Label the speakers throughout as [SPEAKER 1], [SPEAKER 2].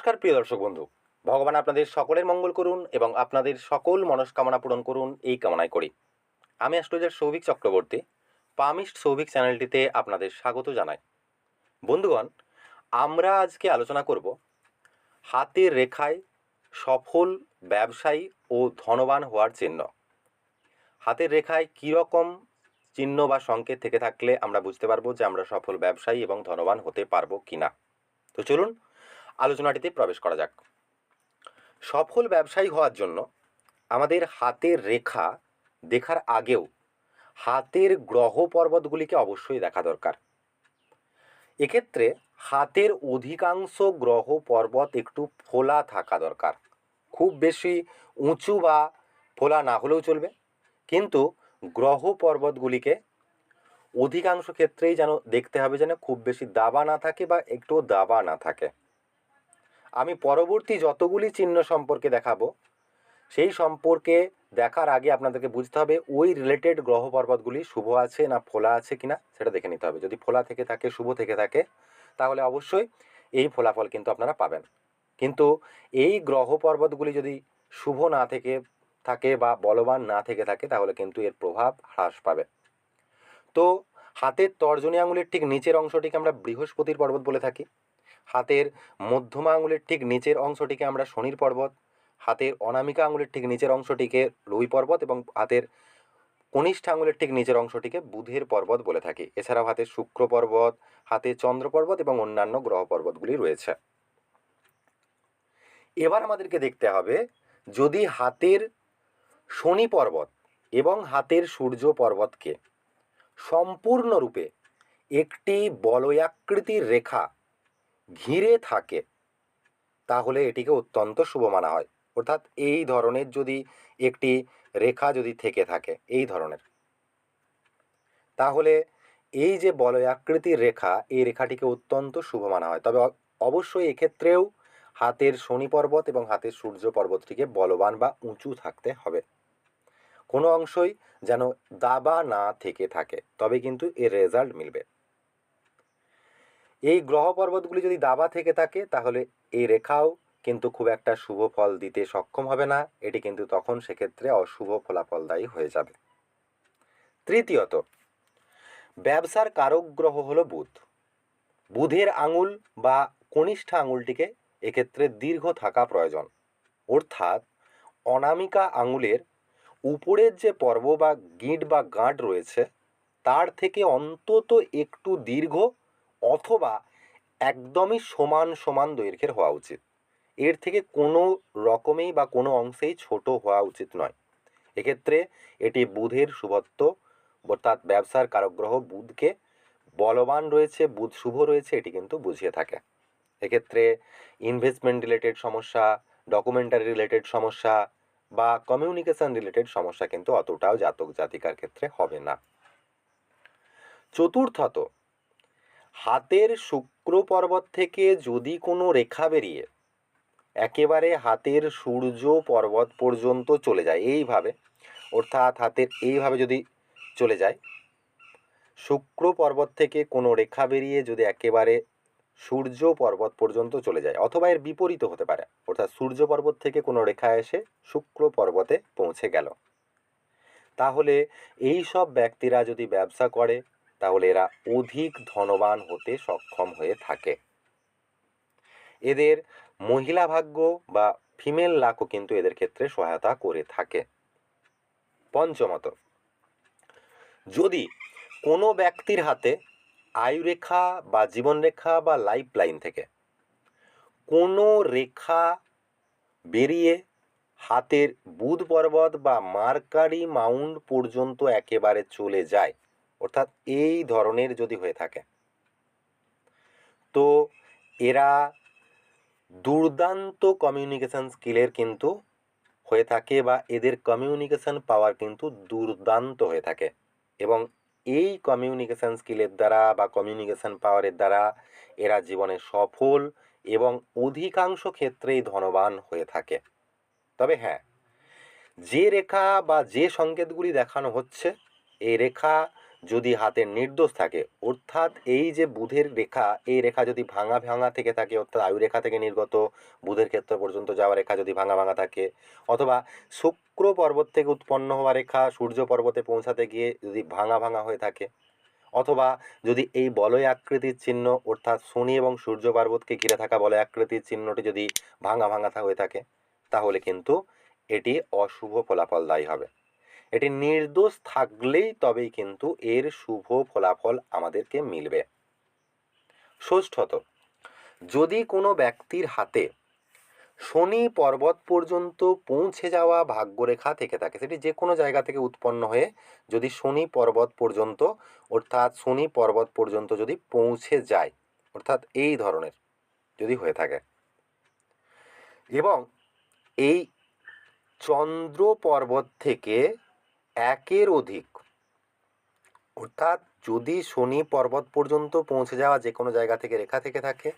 [SPEAKER 1] নমস্কার, প্রিয় দর্শক বন্ধু। ভগবান আপনাদের সকলের মঙ্গল করুন এবং আপনাদের সকল মনস্কামনা পূরণ করুন এই কামনায় করি। আমি অ্যাস্ট্রোলজার সৌভিক চক্রবর্তী, পামিস্ট সৌভিক চ্যানেলটিতে আপনাদের স্বাগত জানাই। বন্ধুগণ, আমরা আজকে আলোচনা করব হাতের রেখায় সফল ব্যবসায়ী ও ধনবান হওয়ার চিহ্ন। হাতের রেখায় কীরকম চিহ্ন বা সংকেত থেকে থাকলে আমরা বুঝতে পারব যে আমরা সফল ব্যবসায়ী এবং ধনবান হতে পারব কিনা। তো চলুন আলোচনাটিতে প্রবেশ করা যাক। সফল ব্যবসায়ী হওয়ার জন্য আমাদের হাতের রেখা দেখার আগেও হাতের গ্রহ পর্বতগুলিকে অবশ্যই দেখা দরকার। এক্ষেত্রে হাতের অধিকাংশ গ্রহ পর্বত একটু ফোলা থাকা দরকার। খুব বেশি উঁচু বা ফোলা না হলেও চলবে। কিন্তু গ্রহ পর্বতগুলিকে অধিকাংশ ক্ষেত্রেই যেন দেখতে হবে যেন খুব বেশি দাবা না থাকে বা একটু দাবা না থাকে। আমি পরবর্তী যতগুলি চিহ্ন সম্পর্কে দেখাবো, সেই সম্পর্কে দেখার আগে আপনাদেরকে বুঝতে হবে ওই রিলেটেড গ্রহ পর্বতগুলি শুভ আছে না ফোলা আছে কিনা, সেটা দেখে নিতে হবে। যদি ফোলা থেকে থাকে, শুভ থেকে থাকে, তাহলে অবশ্যই এই ফলাফল কিন্তু আপনারা পাবেন। কিন্তু এই গ্রহ পর্বতগুলি যদি শুভ না থেকে থাকে বা বলবান না থেকে থাকে, তাহলে কিন্তু এর প্রভাব হ্রাস পাবে। তো হাতের তর্জনী আঙুলের ঠিক নিচের অংশটিকে আমরা বৃহস্পতির পর্বত বলে থাকি। হাতের মধ্যমা আঙুলের ঠিক নিচের অংশটিকে আমরা শনির পর্বত, হাতের অনামিকা আঙুলের ঠিক নিচের অংশটিকে রবি পর্বত এবং হাতের কনিষ্ঠ আঙুলের ঠিক নিচের অংশটিকে বুধের পর্বত বলে থাকি। এছাড়াও হাতে শুক্র পর্বত, হাতে চন্দ্র পর্বত এবং অন্যান্য গ্রহ পর্বতগুলি রয়েছে। এবার আমাদেরকে দেখতে হবে যদি হাতের শনি পর্বত এবং হাতের সূর্য পর্বতকে সম্পূর্ণরূপে একটি বলয়াকৃতির রেখা ঘিরে থাকে, তাহলে এটিকে অত্যন্ত শুভ মানা হয়। অর্থাৎ এই ধরনের যদি একটি রেখা যদি থেকে থাকে, এই ধরনের। তাহলে এই যে বলয়াকৃতির রেখা, এই রেখাটিকে অত্যন্ত শুভ মানা হয়। তবে অবশ্যই এক্ষেত্রেও হাতের শনি পর্বত এবং হাতের সূর্য পর্বতটিকে বলবান বা উঁচু থাকতে হবে। কোনো অংশই যেন দাবা না থেকে থাকে, তবে কিন্তু এর রেজাল্ট মিলবে। এই গ্রহ পর্বতগুলি যদি দাবা থেকে থাকে, তাহলে এই রেখাও কিন্তু খুব একটা শুভ ফল দিতে সক্ষম হবে না। এটি কিন্তু তখন সেক্ষেত্রে অশুভ ফলাফলদায়ী হয়ে যাবে। তৃতীয়ত, ব্যবসার কারক গ্রহ হলো বুধ। বুধের আঙুল বা কনিষ্ঠ আঙুলটিকে এক্ষেত্রে দীর্ঘ থাকা প্রয়োজন। অর্থাৎ অনামিকা আঙুলের উপরের যে পর্ব বা গিঁট বা গাঁট রয়েছে, তার থেকে অন্তত একটু দীর্ঘ অথবা একদমই সমান সমান দৈর্ঘ্যের হওয়া উচিত। এর থেকে কোনো রকমেই বা কোনো অংশেই ছোট হওয়া উচিত নয়। এক্ষেত্রে এটি বুধের শুভত্ব, অর্থাৎ ব্যবসার কারগ্রহ বুধকে বলবান রয়েছে, বুধ শুভ রয়েছে, এটি কিন্তু বুঝিয়ে থাকে। এক্ষেত্রে ইনভেস্টমেন্ট রিলেটেড সমস্যা ডকুমেন্টারি রিলেটেড সমস্যা বা কমিউনিকেশন রিলেটেড সমস্যা কিন্তু অতটাও জাতক জাতিকার ক্ষেত্রে হবে না। চতুর্থত হাতের শুক্র পর্বত থেকে যদি কোনো রেখা বেরিয়ে একেবারে হাতের সূর্য পর্বত পর্যন্ত চলে যায়, এইভাবে, অর্থাৎ হাতের এইভাবে যদি চলে যায়, শুক্র পর্বত থেকে কোনো রেখা বেরিয়ে যদি একেবারে সূর্য পর্বত পর্যন্ত চলে যায়, অথবা এর বিপরীত হতে পারে, অর্থাৎ সূর্য পর্বত থেকে কোনো রেখা এসে শুক্র পর্বতে পৌঁছে গেল। তাহলে এই সব ব্যক্তিরা যদি ব্যবসা করে তাহলে এরা অধিক ধনবান হতে সক্ষম হয়ে থাকে। এদের মহিলা ভাগ্য বা ফিমেল লাকও কিন্তু এদের ক্ষেত্রে সহায়তা করে থাকে। পঞ্চমত, যদি কোনো ব্যক্তির হাতে আয়ুরেখা বা জীবনরেখা বা লাইফ লাইন থেকে কোনো রেখা বেরিয়ে হাতের বুধ পর্বত বা মার্কারি মাউন্ট পর্যন্ত একেবারে চলে যায় অর্থাৎ এই ধরনের যদি হয়ে থাকে। তো এরা দুর্দান্ত কমিউনিকেশান স্কিলের কিন্তু হয়ে থাকে বা এদের কমিউনিকেশন পাওয়ার কিন্তু দুর্দান্ত হয়ে থাকে। এবং এই কমিউনিকেশান স্কিলের দ্বারা বা কমিউনিকেশন পাওয়ারের দ্বারা এরা জীবনে সফল এবং অধিকাংশ ক্ষেত্রেই ধনবান হয়ে থাকে। তবে হ্যাঁ যে রেখা বা যে সংকেতগুলি দেখানো হচ্ছে, এই রেখা যদি হাতের নির্দোষ থাকে, অর্থাৎ এই যে বুধের রেখা, এই রেখা যদি ভাঙা ভাঙা থেকে থাকে, অর্থাৎ আয়ু রেখা থেকে নির্গত বুধের ক্ষেত্র পর্যন্ত যাওয়া রেখা যদি ভাঙা ভাঙা থাকে, অথবা শুক্র পর্বত থেকে উৎপন্ন হওয়া রেখা সূর্য পর্বতে পৌঁছাতে গিয়ে যদি ভাঙা ভাঙা হয়ে থাকে, অথবা যদি এই বলয় আকৃতির চিহ্ন, অর্থাৎ শনি এবং সূর্য পর্বতকে ঘিরে থাকা বলয় আকৃতির চিহ্নটি যদি ভাঙা ভাঙা হয়ে থাকে, তাহলে কিন্তু এটি অশুভ ফলাফল দায়ী হবে। এটি নির্দোষ থাকলেই তবেই কিন্তু এর শুভ ফলাফল আমাদেরকে মিলবে। ষষ্ঠত, যদি কোনো ব্যক্তির হাতে শনি পর্বত পর্যন্ত পৌঁছে যাওয়া ভাগ্যরেখা থেকে থাকে, সেটি যে কোনো জায়গা থেকে উৎপন্ন হয়ে যদি শনি পর্বত পর্যন্ত, অর্থাৎ শনি পর্বত পর্যন্ত যদি পৌঁছে যায়, অর্থাৎ এই ধরনের যদি হয়ে থাকে। এবং এই চন্দ্র পর্বত থেকে একের অধিক। অর্থাৎ যদি শনি পর্বত পর্যন্ত পৌঁছে যাওয়া যে কোনো জায়গা থেকে রেখা থেকে থাকে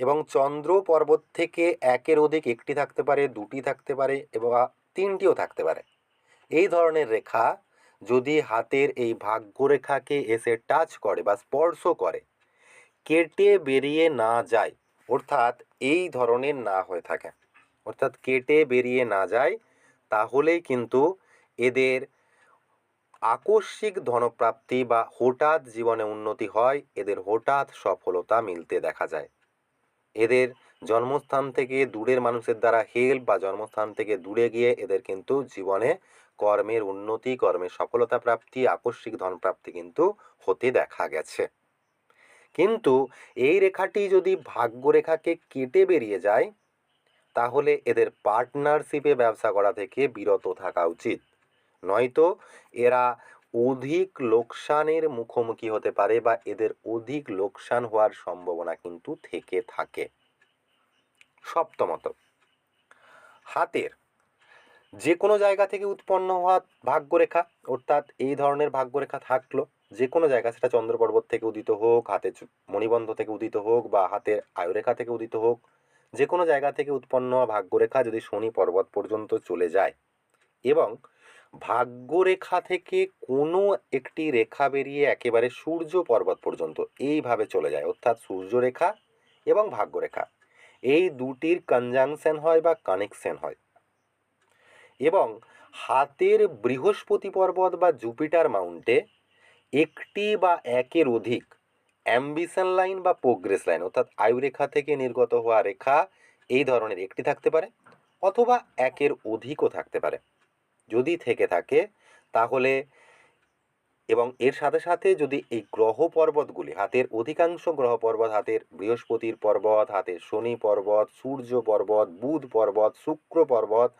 [SPEAKER 1] এবং চন্দ্র পর্বত থেকে একের অধিক একটি থাকতে পারে, দুটি থাকতে পারে এবং তিনটিও থাকতে পারে। এই ধরনের রেখা যদি হাতের এই ভাগ্যরেখাকে এসে টাচ করে বা স্পর্শ করে, কেটে বেরিয়ে না যায়, অর্থাৎ এই ধরনের না হয়ে থাকে। অর্থাৎ কেটে বেরিয়ে না যায়, তাহলেই কিন্তু এদের আকস্মিক ধনপ্রাপ্তি বা হঠাৎ জীবনে উন্নতি হয়, এদের হঠাৎ সফলতা মিলতে দেখা যায়। এদের জন্মস্থান থেকে দূরের মানুষের দ্বারা হেল্প বা জন্মস্থান থেকে দূরে গিয়ে এদের কিন্তু জীবনে কর্মের উন্নতি, কর্মের সফলতা প্রাপ্তি, আকস্মিক ধনপ্রাপ্তি কিন্তু হতে দেখা গেছে। কিন্তু এই রেখাটি যদি ভাগ্যরেখাকে কেটে বেরিয়ে যায়, তাহলে এদের পার্টনারশিপে ব্যবসা করা থেকে বিরত থাকা উচিত। নয়তো এরা অধিক লোকসানের মুখোমুখি হতে পারে বা এদের অধিক লোকসান হওয়ার সম্ভাবনা কিন্তু থেকে থাকে। সপ্তমত, হাতের যে কোনো জায়গা থেকে উৎপন্ন হওয়া ভাগ্যরেখা, অর্থাৎ এই ধরনের ভাগ্যরেখা থাকল যে কোনো জায়গা, সেটা চন্দ্র পর্বত থেকে উদিত হোক হাতের চু- মণিবন্ধ থেকে উদিত হোক বা হাতের আয়ুরেখা থেকে উদিত হোক যে কোনো জায়গা থেকে উৎপন্ন হওয়া ভাগ্যরেখা যদি শনি পর্বত পর্যন্ত চলে যায় এবং ভাগ্যরেখা থেকে কোনো একটি রেখা বেরিয়ে একেবারে সূর্য পর্বত পর্যন্ত এইভাবে চলে যায়, অর্থাৎ সূর্যরেখা এবং ভাগ্যরেখা। এই দুটির কনজাংশন হয় বা কানেকশন হয়। এবং হাতের বৃহস্পতি পর্বত বা জুপিটার মাউন্টে একটি বা একের অধিক অ্যাম্বিশন লাইন বা প্রোগ্রেস লাইন অর্থাৎ আয়ুরেখা থেকে নির্গত হওয়া রেখা এই ধরনের একটি থাকতে পারে অথবা একের অধিকও থাকতে পারে। যদি থেকে থাকে, তাহলে এবং এর সাথে সাথে যদি এই গ্রহ পর্বতগুলি, হাতের অধিকাংশ গ্রহ পর্বত, হাতের বৃহস্পতির পর্বত, হাতের শনি পর্বত, সূর্য পর্বত, বুধ পর্বত, শুক্র পর্বত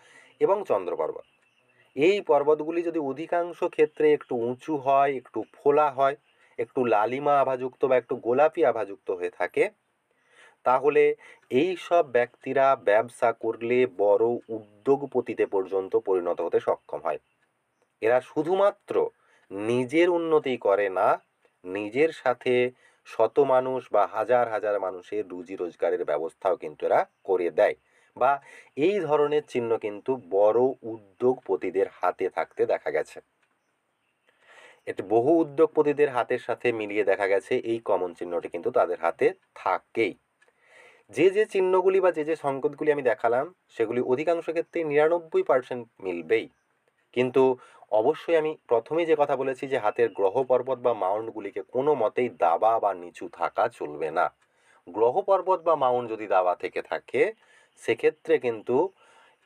[SPEAKER 1] এবং চন্দ্র পর্বত। এই পর্বতগুলি যদি অধিকাংশ ক্ষেত্রে একটু উঁচু হয়, একটু ফোলা হয়, একটু লালিমা আভাযুক্ত বা একটু গোলাপি আভাযুক্ত হয়ে থাকে তাহলে এই সব ব্যক্তিরা ব্যবসা করলে বড় উদ্যোগপতিতে পর্যন্ত পরিণত হতে সক্ষম হয়। এরা শুধুমাত্র নিজের উন্নতি করে না, নিজের সাথে শত মানুষ বা হাজার হাজার মানুষের রুজি রোজগারের ব্যবস্থাও কিন্তু এরা করে দেয় বা এই ধরনের চিহ্ন কিন্তু বড় উদ্যোগপতিদের হাতে থাকতে দেখা গেছে। এটি বহু উদ্যোগপতিদের হাতের সাথে মিলিয়ে দেখা গেছে, এই কমন চিহ্নটি কিন্তু তাদের হাতে থাকেই। যে যে চিহ্নগুলি বা যে যে সংকেতগুলি আমি দেখালাম, সেগুলি অধিকাংশ ক্ষেত্রে নিরানব্বই পার্সেন্ট মিলবেই। কিন্তু অবশ্যই আমি প্রথমেই যে কথা বলেছি যে, হাতের গ্রহ পর্বত বা মাউন্টগুলিকে কোনো মতেই দাবা বা নিচু থাকা চলবে না। গ্রহ পর্বত বা মাউন্ট যদি দাবা থেকে থাকে, সেক্ষেত্রে কিন্তু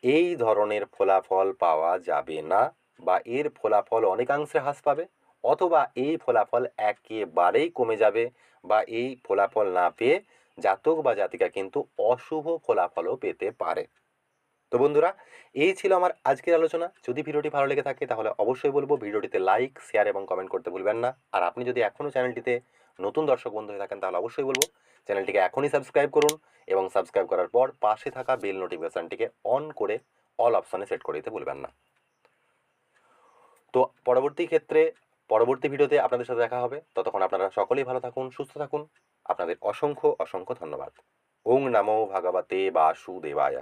[SPEAKER 1] এই ধরনের ফলাফল পাওয়া যাবে না বা এর ফলাফল অনেকাংশে হ্রাস পাবে, অথবা এই ফলাফল একেবারেই কমে যাবে বা এই ফলাফল না পেয়ে জাতক বা জাতিকা কিন্তু অশুভ ফলাফলও পেতে পারে। তো বন্ধুরা, এই ছিল আমার আজকের আলোচনা। যদি ভিডিওটি ভালো লেগে থাকে তাহলে অবশ্যই বলব ভিডিওটিতে লাইক, শেয়ার এবং কমেন্ট করতে ভুলবেন না। আর আপনি যদি এখনও চ্যানেলটিতে নতুন দর্শক বন্ধু হয়ে থাকেন তাহলে অবশ্যই বলব চ্যানেলটিকে এখনই সাবস্ক্রাইব করুন এবং সাবস্ক্রাইব করার পর পাশে থাকা বেল নোটিফিকেশানটিকে অন করে অল অপশানে সেট করে দিতে ভুলবেন না। তো পরবর্তী ক্ষেত্রে, পরবর্তী ভিডিওতে আপনাদের সাথে দেখা হবে। ততক্ষণ আপনারা সকলেই ভালো থাকুন, সুস্থ থাকুন। আপনাদের অসংখ্য অসংখ্য ধন্যবাদ। ওং নমো ভাগবতে বাসুদেবায়।